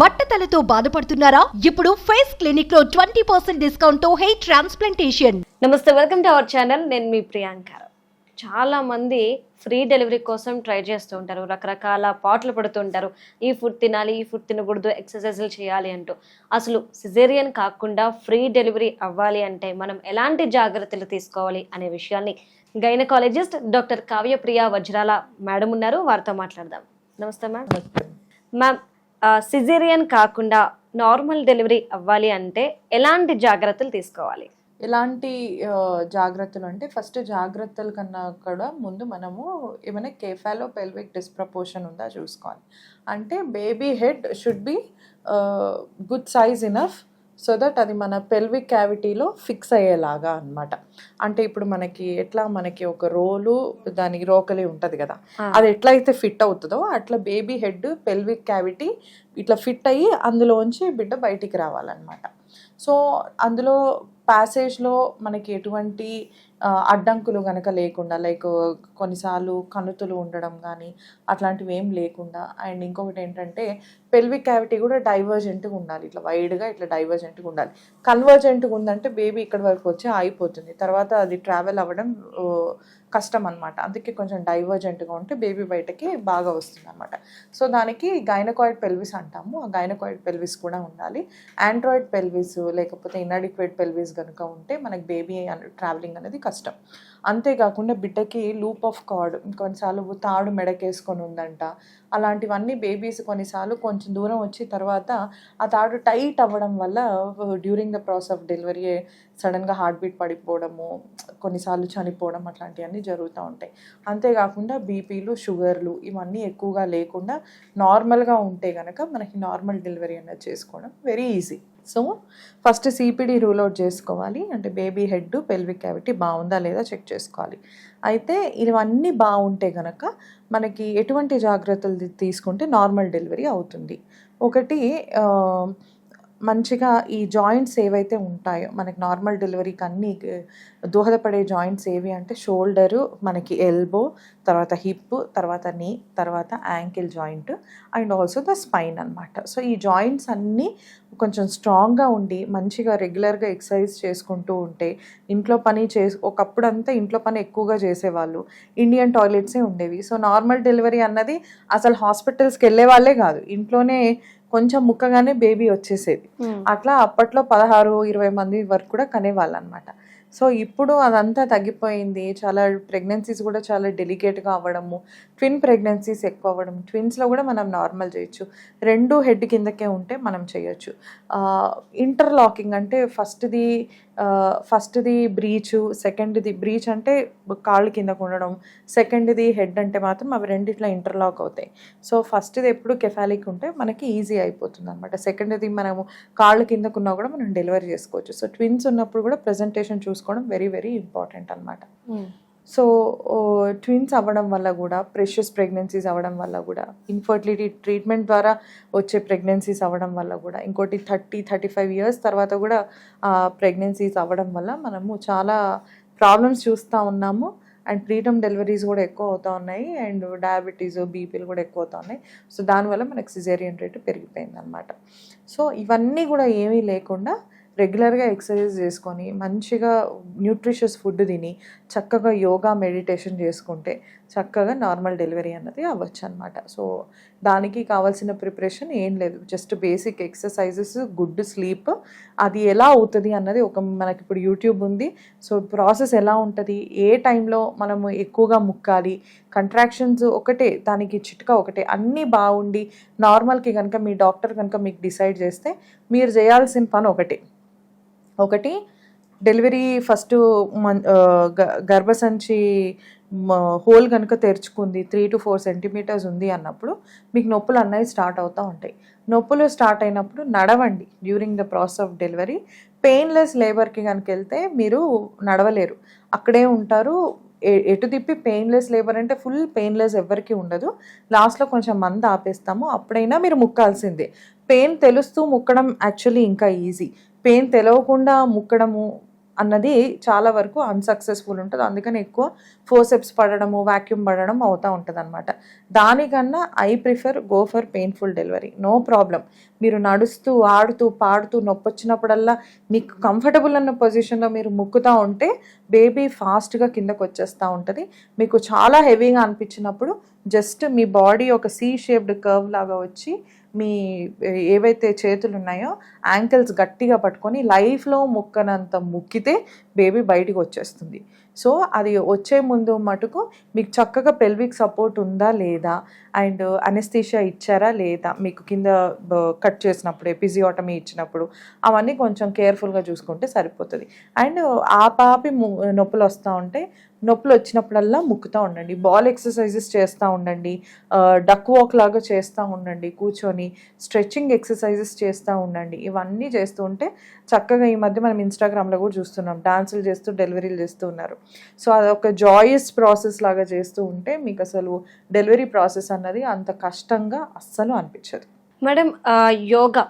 బట్టతలతో బాధపడుతున్నారా? ఇప్పుడు ఫేస్ క్లినిక్లో ట్వంటీ పర్సెంట్ డిస్కౌంట్తో హెయిర్ ట్రాన్స్ప్లాంటేషన్. నమస్తే వెల్కమ్ టు అవర్ ఛానల్. నేను మీ ప్రియాంక. చాలా మంది ఫ్రీ డెలివరీ కోసం ట్రై చేస్తూ ఉంటారు రకరకాల పాటలు పడుతుంటారు ఈ ఫుడ్ తినాలి ఈ ఫుడ్ తినకూడదు ఎక్సర్సైజులు చేయాలి అంటూ. అసలు సిజేరియన్ కాకుండా ఫ్రీ డెలివరీ అవ్వాలి అంటే మనం ఎలాంటి జాగ్రత్తలు తీసుకోవాలి అనే విషయాన్ని గైనకాలజిస్ట్ డాక్టర్ కావ్యప్రియ వజ్రాల మేడం ఉన్నారు. వారితో మాట్లాడదాం. నమస్తే మ్యామ్. మ్యామ్ సిజేరియన్ కాకుండా నార్మల్ డెలివరీ అవ్వాలి అంటే ఎలాంటి జాగ్రత్తలు తీసుకోవాలి? ఎలాంటి జాగ్రత్తలు అంటే ఫస్ట్ జాగ్రత్తల కన్నా కూడా ముందు మనము ఏమైనా కేఫాలో పెల్విక్ డిస్ప్రపోర్షన్ ఉందా చూసుకోవాలి. అంటే baby head should be good size enough so that అది మన పెల్విక్ క్యావిటీలో ఫిక్స్ అయ్యేలాగా అన్నమాట అంటే ఇప్పుడు మనకి ఎట్లా మనకి ఒక రోలు దానికి రోకలి ఉంటుంది కదా. అది ఎట్లయితే ఫిట్ అవుతుందో అట్లా బేబీ హెడ్ పెల్విక్ క్యావిటీ ఇట్లా ఫిట్ అయ్యి అందులోంచి బిడ్డ బయటికి రావాలన్నమాట సో అందులో ప్యాసేజ్లో మనకి ఎటువంటి అడ్డంకులు కనుక లేకుండా లైక్ కొన్నిసార్లు కణుతులు ఉండడం కానీ అట్లాంటివి ఏం లేకుండా అండ్ ఇంకొకటి ఏంటంటే పెల్విక్ క్యావిటీ కూడా డైవర్జెంట్గా ఉండాలి. ఇట్లా వైడ్గా ఇట్లా డైవర్జెంట్గా ఉండాలి. కన్వర్జెంట్గా ఉందంటే బేబీ ఇక్కడ వరకు వచ్చి ఆగిపోతుంది. తర్వాత అది ట్రావెల్ అవ్వడం కష్టం అనమాట అందుకే కొంచెం డైవర్జెంట్గా ఉంటే బేబీ బయటకి బాగా వస్తుంది అనమాట సో దానికి గైనకాయిడ్ పెల్విస్ అంటాము. ఆ గైనకాయిడ్ పెల్విస్ కూడా ఉండాలి. ఆండ్రాయిడ్ పెల్విస్ లేకపోతే ఇన్అడిక్వేట్ పెల్విస్ కనుక ఉంటే మనకి బేబీ ట్రావెలింగ్ అనేది కష్టం. అంతేకాకుండా బిడ్డకి లూప్ ఆఫ్ కార్డ్ కొన్నిసార్లు తాడు మెడకేసుకొని ఉందంట. అలాంటివన్నీ బేబీస్ కొన్నిసార్లు కొంచెం దూరం వచ్చి తర్వాత ఆ తాడు టైట్ అవ్వడం వల్ల during the process of delivery సడన్గా హార్ట్ బీట్ పడిపోవడము కొన్నిసార్లు చనిపోవడం అట్లాంటివన్నీ జరుగుతూ ఉంటాయి. అంతేకాకుండా బీపీలు షుగర్లు ఇవన్నీ ఎక్కువగా లేకుండా నార్మల్గా ఉంటే కనుక మనకి నార్మల్ డెలివరీ అనేది చేసుకోవడం very easy. So first CPD rule out చేసుకోవాలి. అంటే బేబీ హెడ్ పెల్విక్ క్యావిటీ బాగుందా లేదా చెక్ చేసుకోవాలి. అయితే ఇవన్నీ బాగుంటే కనుక మనకి ఎటువంటి జాగ్రత్తలు తీసుకుంటే నార్మల్ డెలివరీ అవుతుంది. ఒకటి మంచిగా ఈ జాయింట్స్ ఏవైతే ఉంటాయో మనకి నార్మల్ డెలివరీకి అన్ని దోహదపడే జాయింట్స్ ఏవి అంటే షోల్డరు మనకి ఎల్బో తర్వాత హిప్ తర్వాత నీ తర్వాత ankle joint and also the spine అన్నమాట. సో ఈ జాయింట్స్ అన్నీ కొంచెం స్ట్రాంగ్గా ఉండి మంచిగా రెగ్యులర్గా ఎక్సర్సైజ్ చేసుకుంటూ ఉంటే ఇంట్లో పని చే ఒకప్పుడు అంతా ఇంట్లో పని ఎక్కువగా చేసేవాళ్ళు. ఇండియన్ టాయిలెట్సే ఉండేవి. సో నార్మల్ డెలివరీ అన్నది అసలు హాస్పిటల్స్కి వెళ్ళే వాళ్ళే కాదు. ఇంట్లోనే కొంచెం ముక్కగానే బేబీ వచ్చేసేది. అట్లా అప్పట్లో పదహారు ఇరవై మంది వరకు కూడా కనేవాళ్ళు అనమాట సో ఇప్పుడు అదంతా తగ్గిపోయింది. చాలా ప్రెగ్నెన్సీస్ కూడా చాలా డెలికేట్గా అవ్వడము ట్విన్ ప్రెగ్నెన్సీస్ ఎక్కువ అవ్వడం ట్విన్స్లో కూడా మనం నార్మల్ చేయొచ్చు. రెండు హెడ్ కిందకే ఉంటే మనం చేయొచ్చు. ఇంటర్లాకింగ్ అంటే ఫస్ట్ది ఫస్ట్ది బ్రీచ్ సెకండ్ది బ్రీచ్ అంటే కాళ్ళు కిందకు ఉండడం సెకండ్ది హెడ్ అంటే మాత్రం అవి రెండిట్లా ఇంటర్లాక్ అవుతాయి. సో ఫస్ట్ది ఎప్పుడు కెఫాలిక్ ఉంటే మనకి ఈజీ అయిపోతుంది అనమాట సెకండ్ది మనము కాళ్ళు కిందకున్నా కూడా మనం డెలివరీ చేసుకోవచ్చు. సో ట్విన్స్ ఉన్నప్పుడు కూడా ప్రజెంటేషన్ చూసుకోవడం వెరీ వెరీ ఇంపార్టెంట్ అనమాట సో ట్విన్స్ అవ్వడం వల్ల కూడా ప్రెషియస్ ప్రెగ్నెన్సీస్ అవ్వడం వల్ల కూడా ఇన్ఫర్టిలిటీ ట్రీట్మెంట్ ద్వారా వచ్చే ప్రెగ్నెన్సీస్ అవ్వడం వల్ల కూడా ఇంకోటి థర్టీ థర్టీ ఫైవ్ ఇయర్స్ తర్వాత కూడా ప్రెగ్నెన్సీస్ అవ్వడం వల్ల మనము చాలా ప్రాబ్లమ్స్ చూస్తూ ఉన్నాము. అండ్ ప్రీటమ్ డెలివరీస్ కూడా ఎక్కువ అవుతూ ఉన్నాయి. అండ్ డయాబెటీస్ బీపీలు కూడా ఎక్కువ అవుతా ఉన్నాయి. సో దానివల్ల మనకు సిజేరియన్ రేట్ పెరిగిపోయింది అనమాట సో ఇవన్నీ కూడా ఏమీ లేకుండా రెగ్యులర్గా ఎక్సర్సైజ్ చేసుకొని మంచిగా న్యూట్రిషియస్ ఫుడ్ తిని చక్కగా యోగా మెడిటేషన్ చేసుకుంటే చక్కగా నార్మల్ డెలివరీ అన్నది అవ్వచ్చు అనమాట సో దానికి కావాల్సిన ప్రిపరేషన్ ఏం లేదు. Just basic exercises good sleep అది ఎలా అవుతుంది అన్నది ఒక మనకి ఇప్పుడు యూట్యూబ్ ఉంది. సో ప్రాసెస్ ఎలా ఉంటుంది? ఏ టైంలో మనము ఎక్కువగా ముక్కాలి? కంట్రాక్షన్స్ ఒకటే దానికి చిట్కా ఒకటే అన్నీ బాగుండి నార్మల్కి కనుక మీ డాక్టర్ కనుక మీకు డిసైడ్ చేస్తే మీరు చేయాల్సిన పని ఒకటే. ఒకటి డెలివరీ ఫస్ట్ మన్ గ- గర్భసంచి హోల్ కనుక తెరుచుకుంది త్రీ టు ఫోర్ సెంటీమీటర్స్ ఉంది అన్నప్పుడు మీకు నొప్పులు అన్నవి స్టార్ట్ అవుతూ ఉంటాయి. నొప్పులు స్టార్ట్ అయినప్పుడు నడవండి during the process of delivery. Painless లేబర్కి కనుక వెళ్తే మీరు నడవలేరు. అక్కడే ఉంటారు. ఎ- ఎటు తిప్పి పెయిన్లెస్ లేబర్ అంటే ఫుల్ పెయిన్లెస్ ఎవరికి ఉండదు. లాస్ట్లో కొంచెం మంది ఆపేస్తాము. అప్పుడైనా మీరు ముక్కాల్సిందే. పెయిన్ తెలుస్తూ ముక్కడం యాక్చువల్లీ ఇంకా ఈజీ. పెయిన్ తెలవకుండా ముక్కడము అన్నది చాలా వరకు అన్సక్సెస్ఫుల్ ఉంటుంది. అందుకని ఎక్కువ ఫోర్సెప్స్ పడడము వాక్యూమ్ పడడం అవుతూ ఉంటుంది అనమాట దానికన్నా I prefer go for painful delivery. No problem. మీరు నడుస్తూ ఆడుతూ పాడుతూ నొప్పి వచ్చినప్పుడల్లా మీకు కంఫర్టబుల్ అన్న పొజిషన్లో మీరు ముక్కుతూ ఉంటే బేబీ ఫాస్ట్గా కిందకు వచ్చేస్తూ ఉంటుంది. మీకు చాలా హెవీగా అనిపించినప్పుడు జస్ట్ మీ బాడీ ఒక సీ షేప్డ్ కర్వ్ లాగా వచ్చి మీ ఏవైతే చేతులు ఉన్నాయో యాంకిల్స్ గట్టిగా పట్టుకొని లైఫ్లో ముక్కనంత ముక్కితే బేబీ బయటికి వచ్చేస్తుంది. సో అది వచ్చే ముందు మటుకు మీకు చక్కగా పెల్విక్ సపోర్ట్ ఉందా లేదా? అండ్ అనెస్థీషియా ఇచ్చారా లేదా? మీకు కింద కట్ చేసినప్పుడు ఎపిజియోటమీ ఇచ్చినప్పుడు అవన్నీ కొంచెం కేర్ఫుల్గా చూసుకుంటే సరిపోతుంది. అండ్ ఆ పాపి ము- నొప్పులు వస్తూ ఉంటే నొప్పులు వచ్చినప్పుడల్లా ముక్కుతూ ఉండండి. బాల్ ఎక్సర్సైజెస్ చేస్తూ ఉండండి. డక్ వాక్ లాగా చేస్తూ ఉండండి. కూర్చొని స్ట్రెచ్చింగ్ ఎక్సర్సైజెస్ చేస్తూ ఉండండి. ఇవన్నీ చేస్తూ ఉంటే చక్కగా ఈ మధ్య మనం ఇన్స్టాగ్రామ్లో కూడా చూస్తున్నాం. డాన్సులు చేస్తూ డెలివరీలు చేస్తూ ఉన్నారు. సో అదొక జాయస్ ప్రాసెస్ లాగా చేస్తూ ఉంటే మీకు అసలు డెలివరీ ప్రాసెస్ అన్నది అంత కష్టంగా అస్సలు అనిపించదు. మేడం యోగా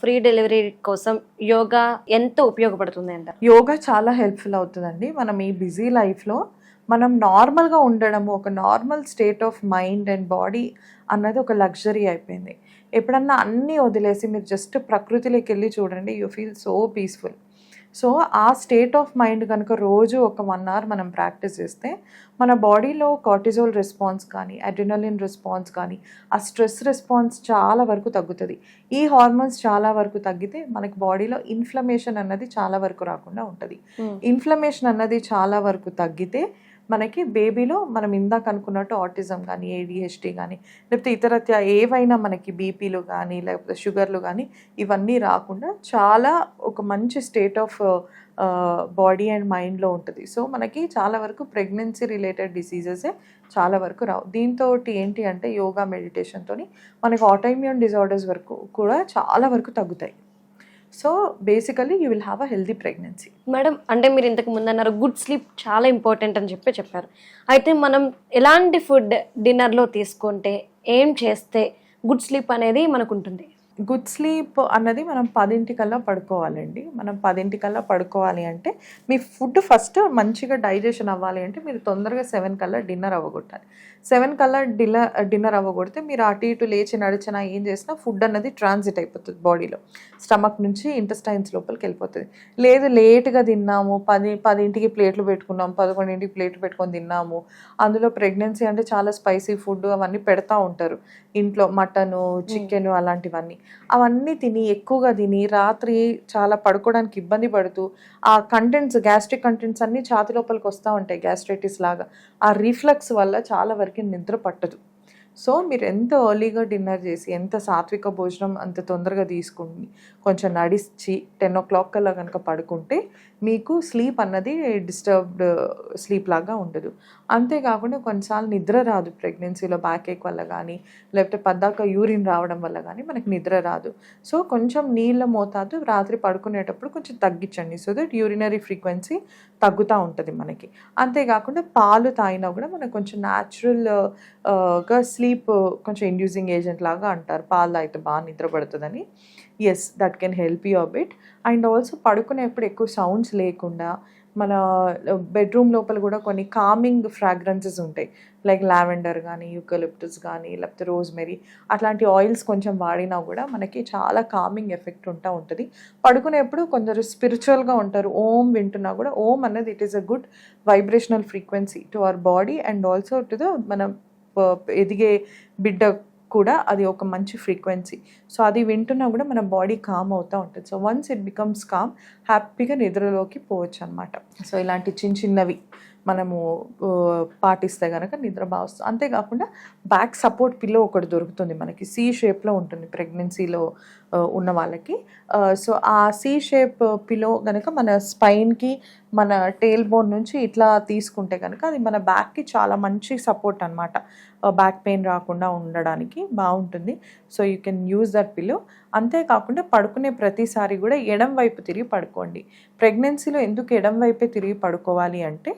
ఫ్రీ డెలివరీ కోసం యోగా ఎంత ఉపయోగపడుతుంది అంట. యోగా చాలా హెల్ప్ఫుల్ అవుతుందండి. మనం ఈ బిజీ లైఫ్లో మనం నార్మల్గా ఉండడము ఒక normal state of mind and body అన్నది ఒక లగ్జరీ అయిపోయింది. ఎప్పుడన్నా అన్నీ వదిలేసి మీరు జస్ట్ ప్రకృతిలోకి వెళ్ళి చూడండి you feel so peaceful so ఆ స్టేట్ ఆఫ్ మైండ్ కనుక రోజు ఒక వన్ అవర్ మనం ప్రాక్టీస్ చేస్తే మన బాడీలో కార్టిజోల్ రెస్పాన్స్ కానీ అడ్రినలిన్ రెస్పాన్స్ కానీ ఆ స్ట్రెస్ రెస్పాన్స్ చాలా వరకు తగ్గుతుంది. ఈ హార్మోన్స్ చాలా వరకు తగ్గితే మనకి బాడీలో ఇన్ఫ్లమేషన్ అన్నది చాలా వరకు రాకుండా ఉంటుంది. ఇన్ఫ్లమేషన్ అన్నది చాలా వరకు తగ్గితే మనకి బేబీలో మనం ఇందాక అనుకున్నట్టు ఆటిజం కానీ ఏడిహెచ్డి కానీ లేకపోతే ఇతరత్య ఏవైనా మనకి బీపీలు కానీ లేకపోతే షుగర్లు కానీ ఇవన్నీ రాకుండా చాలా ఒక మంచి స్టేట్ ఆఫ్ బాడీ అండ్ మైండ్లో ఉంటుంది. సో మనకి చాలా వరకు ప్రెగ్నెన్సీ రిలేటెడ్ డిసీజెసే చాలా వరకు రావు. దీంతో ఏంటి అంటే యోగా మెడిటేషన్తో మనకి ఆటోమ్యూన్ డిజార్డర్స్ వరకు కూడా చాలా వరకు తగ్గుతాయి. So basically you will have a healthy pregnancy. Madam అంటే మీరు ఇంతకు ముందు అన్నారు గుడ్ స్లీప్ చాలా ఇంపార్టెంట్ అని చెప్పి చెప్పారు. అయితే మనం ఎలాంటి ఫుడ్ డిన్నర్లో తీసుకుంటే ఏం చేస్తే గుడ్ స్లీప్ అనేది మనకు ఉంటుంది గుడ్ స్లీప్ అన్నది మనం పదింటికల్లా పడుకోవాలండి. మనం పదింటికల్లా పడుకోవాలి అంటే మీ ఫుడ్ ఫస్ట్ మంచిగా డైజెషన్ అవ్వాలి అంటే మీరు తొందరగా సెవెన్ కల్లా డిన్నర్ అవ్వగొట్టాలి. సెవెన్ కల్లా డిన్నర్ డిన్నర్ అవ్వగొడితే మీరు అటు ఇటు లేచి నడిచినా ఏం చేసినా ఫుడ్ అన్నది ట్రాన్సిట్ అయిపోతుంది బాడీలో. స్టమక్ నుంచి ఇంటెస్టైన్స్ లోపలికి వెళ్ళిపోతుంది. లేదు లేట్గా తిన్నాము. పది పదింటికి ప్లేట్లు పెట్టుకున్నాం. పదకొండింటికి ప్లేట్లు పెట్టుకొని తిన్నాము. అందులో ప్రెగ్నెన్సీ అంటే చాలా స్పైసీ ఫుడ్ అవన్నీ పెడతా ఉంటారు. ఇంట్లో మటను చికెన్ అలాంటివన్నీ. అవన్నీ తిని ఎక్కువగా తిని రాత్రి చాలా పడుకోవడానికి ఇబ్బంది పడుతూ ఆ కంటెంట్స్ గ్యాస్ట్రిక్ కంటెంట్స్ అన్నీ ఛాతి లోపలికి వస్తూ ఉంటాయి గ్యాస్ట్రైటిస్ లాగా. ఆ రిఫ్లక్స్ వల్ల చాలా వరకు నిద్ర పట్టదు. సో మీరు ఎంత ఎర్లీగా డిన్నర్ చేసి ఎంత సాత్విక భోజనం అంత తొందరగా తీసుకుని కొంచెం నడిచి టెన్ ఓ క్లాక్ కల్లా కనుక పడుకుంటే మీకు స్లీప్ అన్నది డిస్టర్బ్డ్ స్లీప్ uh, లాగా ఉండదు. అంతేకాకుండా కొన్నిసార్లు నిద్ర రాదు ప్రెగ్నెన్సీలో బ్యాక్ ఏక్ వల్ల కానీ లేకపోతే పద్దాక యూరిన్ రావడం వల్ల కానీ మనకి నిద్ర రాదు. సో కొంచెం నీళ్ళ మోతాదు రాత్రి పడుకునేటప్పుడు కొంచెం తగ్గించండి. సో దట్ యూరినరీ ఫ్రీక్వెన్సీ తగ్గుతూ ఉంటుంది మనకి. అంతేకాకుండా పాలు తాగినా కూడా మనకు కొంచెం న్యాచురల్గా uh, uh, స్లీప్ స్లీప్ కొంచెం ఇండ్యూసింగ్ ఏజెంట్ లాగా అంటారు. పాలు అయితే బాగా నిద్ర పడుతుందని. Yes that can help you bit and also పడుకునేప్పుడు ఎక్కువ సౌండ్స్ లేకుండా మన బెడ్రూమ్ లోపల కూడా కొన్ని కామింగ్ ఫ్రాగ్రెన్సెస్ ఉంటాయి. లైక్ లావెండర్ కానీ యూకలిప్టస్ కానీ లేకపోతే రోజ్మెరీ అట్లాంటి ఆయిల్స్ కొంచెం వాడినా కూడా మనకి చాలా కామింగ్ ఎఫెక్ట్ ఉంటా ఉంటుంది. పడుకునేప్పుడు కొందరు స్పిరిచువల్గా ఉంటారు. ఓం వింటున్నా కూడా ఓం అన్నది it is a good vibrational frequency to our body and also to the మన ఎదిగే బిడ్డ కూడా అది ఒక మంచి ఫ్రీక్వెన్సీ సో అది వింటున్నా కూడా మన బాడీ కామ్ అవుతూ ఉంటుంది. So once it becomes calm హ్యాపీగా నిద్రలోకి పోవచ్చు అనమాట సో ఇలాంటి చిన్న చిన్నవి మనము పాటిస్తే కనుక నిద్ర బాగా వస్తుంది. అంతేకాకుండా బ్యాక్ సపోర్ట్ పిల్లో ఒకటి దొరుకుతుంది మనకి. సి షేప్లో ఉంటుంది. ప్రెగ్నెన్సీలో ఉన్న వాళ్ళకి. సో ఆ సి షేప్ పిలో కనుక మన స్పైన్కి మన టేల్ బోన్ నుంచి ఇట్లా తీసుకుంటే కనుక అది మన బ్యాక్కి చాలా మంచి సపోర్ట్ అనమాట బ్యాక్ పెయిన్ రాకుండా ఉండడానికి బాగుంటుంది. So you can use that pillow అంతేకాకుండా పడుకునే ప్రతిసారి కూడా ఎడం వైపు తిరిగి పడుకోండి. ప్రెగ్నెన్సీలో ఎందుకు ఎడం వైపే తిరిగి పడుకోవాలి అంటే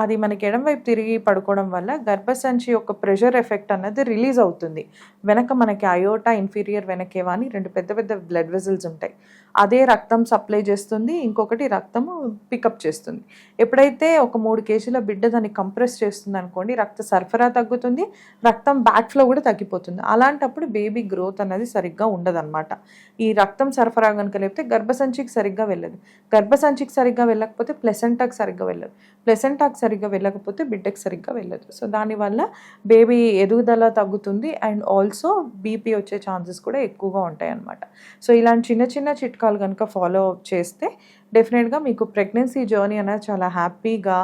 అది మనకి ఎడం వైపు తిరిగి పడుకోవడం వల్ల గర్భసంచి యొక్క ప్రెషర్ ఎఫెక్ట్ అన్నది రిలీజ్ అవుతుంది. వెనక మనకి అయోటా ఇన్ఫీరియర్ వెనకేవా అని రెండు పెద్ద పెద్ద పెద్ద బ్లడ్ వెజల్స్ ఉంటాయి. అదే రక్తం సప్లై చేస్తుంది ఇంకొకటి రక్తము పికప్ చేస్తుంది. ఎప్పుడైతే ఒక మూడు కేజీల బిడ్డ దాన్ని కంప్రెస్ చేస్తుంది అనుకోండి రక్త సరఫరా తగ్గుతుంది రక్తం బ్యాక్ ఫ్లో కూడా తగ్గిపోతుంది. అలాంటప్పుడు బేబీ గ్రోత్ అనేది సరిగ్గా ఉండదన్నమాట. ఈ రక్తం సరఫరా కనుక లేకపోతే గర్భసంచికి సరిగ్గా వెళ్ళదు. గర్భసంచికి సరిగ్గా వెళ్ళకపోతే ప్లెసెంటాకి సరిగ్గా వెళ్ళదు. ప్లెసెంటాకి సరిగ్గా వెళ్ళకపోతే బిడ్డకి సరిగ్గా వెళ్ళదు. సో దానివల్ల బేబీ ఎదుగుదల తగ్గుతుంది అండ్ ఆల్సో బీపీ వచ్చే ఛాన్సెస్ కూడా ఎక్కువగా ఉంటాయి అన్నమాట సో ఇలాంటి చిన్న చిన్న చిట్కాలు కనుక ఫాలో అప్ చేస్తే డెఫినెట్గా మీకు ప్రెగ్నెన్సీ జర్నీ అనేది చాలా హ్యాపీగా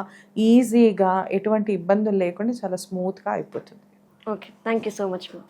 ఈజీగా ఎటువంటి ఇబ్బందులు లేకుండా చాలా స్మూత్గా అయిపోతుంది. Okay thank you so much ma'am